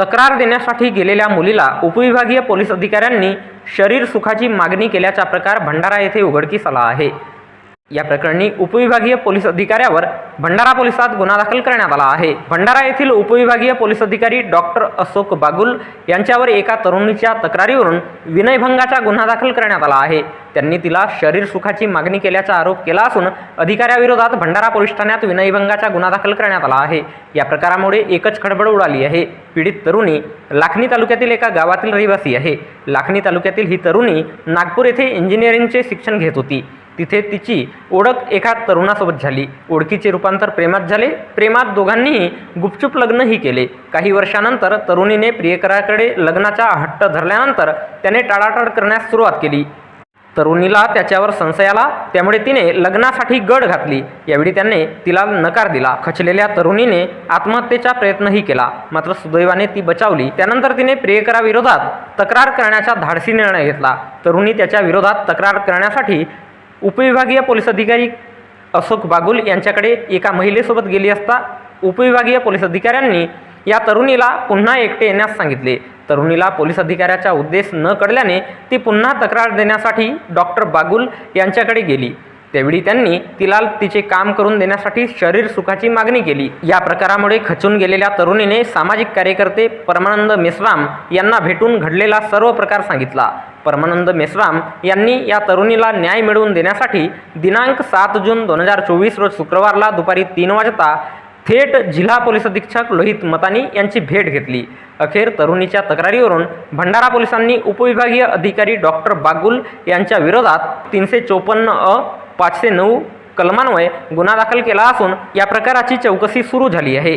तक्रार देण्यासाठी गेलेल्या मुलीला उपविभागीय पोलीस अधिकाऱ्यांनी शरीर सुखाची मागणी केल्याचा प्रकार भंडारा येथे उघडकीस आला आहे. या प्रकरणी उपविभागीय पोलीस अधिकाऱ्यावर भंडारा पोलिसात गुन्हा दाखल करण्यात आला आहे. भंडारा येथील उपविभागीय पोलीस अधिकारी डॉक्टर अशोक बागुल यांच्यावर एका तरुणीच्या तक्रारीवरून विनयभंगाचा गुन्हा दाखल करण्यात आला आहे. त्यांनी तिला शरीर सुखाची मागणी केल्याचा आरोप केला असून अधिकाऱ्याविरोधात भंडारा पोलीस ठाण्यात विनयभंगाचा गुन्हा दाखल करण्यात आला आहे. या प्रकारामुळे एकच खडबड उडाली आहे. पीडित तरुणी लाखनी तालुक्यातील एका गावातील रहिवासी आहे. लाखनी तालुक्यातील ही तरुणी नागपूर येथे इंजिनिअरिंगचे शिक्षण घेत होती. तिथे तिची ओळख एका तरुणासोबत झाली. ओळखीचे रूपांतर प्रेमात झाले. प्रेमात दोघांनीही गुपचूप लग्नही केले. काही वर्षानंतर तरुणीने प्रियकराकडे लग्नाचा हट्ट धरल्यानंतर त्याने टाळाटाळ करण्यास सुरुवात केली. तरुणीला त्याच्यावर संशय आला. त्यामुळे तिने लग्नासाठी गड घातली. यावेळी त्याने तिला नकार दिला. खचलेल्या तरुणीने आत्महत्येचा प्रयत्नही केला. मात्र सुदैवाने ती बचावली. त्यानंतर तिने प्रियकराविरोधात तक्रार करण्याचा धाडसी निर्णय घेतला. तरुणी त्याच्या विरोधात तक्रार करण्यासाठी उपविभागीय पोलीस अधिकारी अशोक बागुल यांच्याकडे एका महिलेसोबत गेली असता उपविभागीय पोलीस अधिकाऱ्यांनी या तरुणीला पुन्हा एकटे येण्यास सांगितले. तरुणीला पोलीस अधिकाऱ्याचा उद्देश न कळल्याने ती पुन्हा तक्रार देण्यासाठी डॉक्टर बागुल यांच्याकडे गेली. त्यावेळी त्यांनी तिला तिचे काम करून देण्यासाठी शरीर सुखाची मागणी केली. या प्रकारामुळे खचून गेलेल्या तरुणीने सामाजिक कार्यकर्ते परमानंद मेश्राम यांना भेटून घडलेला सर्व प्रकार सांगितला. परमानंद मेश्राम यांनी या तरुणीला न्याय मिळवून देण्यासाठी दिनांक सात जून दोन हजार चोवीस रोज शुक्रवारला दुपारी तीन वाजता थेट जिल्हा पोलीस अधीक्षक लोहित मतानी यांची भेट घेतली. अखेर तरुणीच्या तक्रारीवरून भंडारा पोलिसांनी उपविभागीय अधिकारी डॉक्टर बागुल यांच्या विरोधात तीनशे चोपन्न अ पाचशे नऊ कलमान्वये गुन्हा दाखल केला असून या प्रकाराची चौकशी सुरू झाली आहे.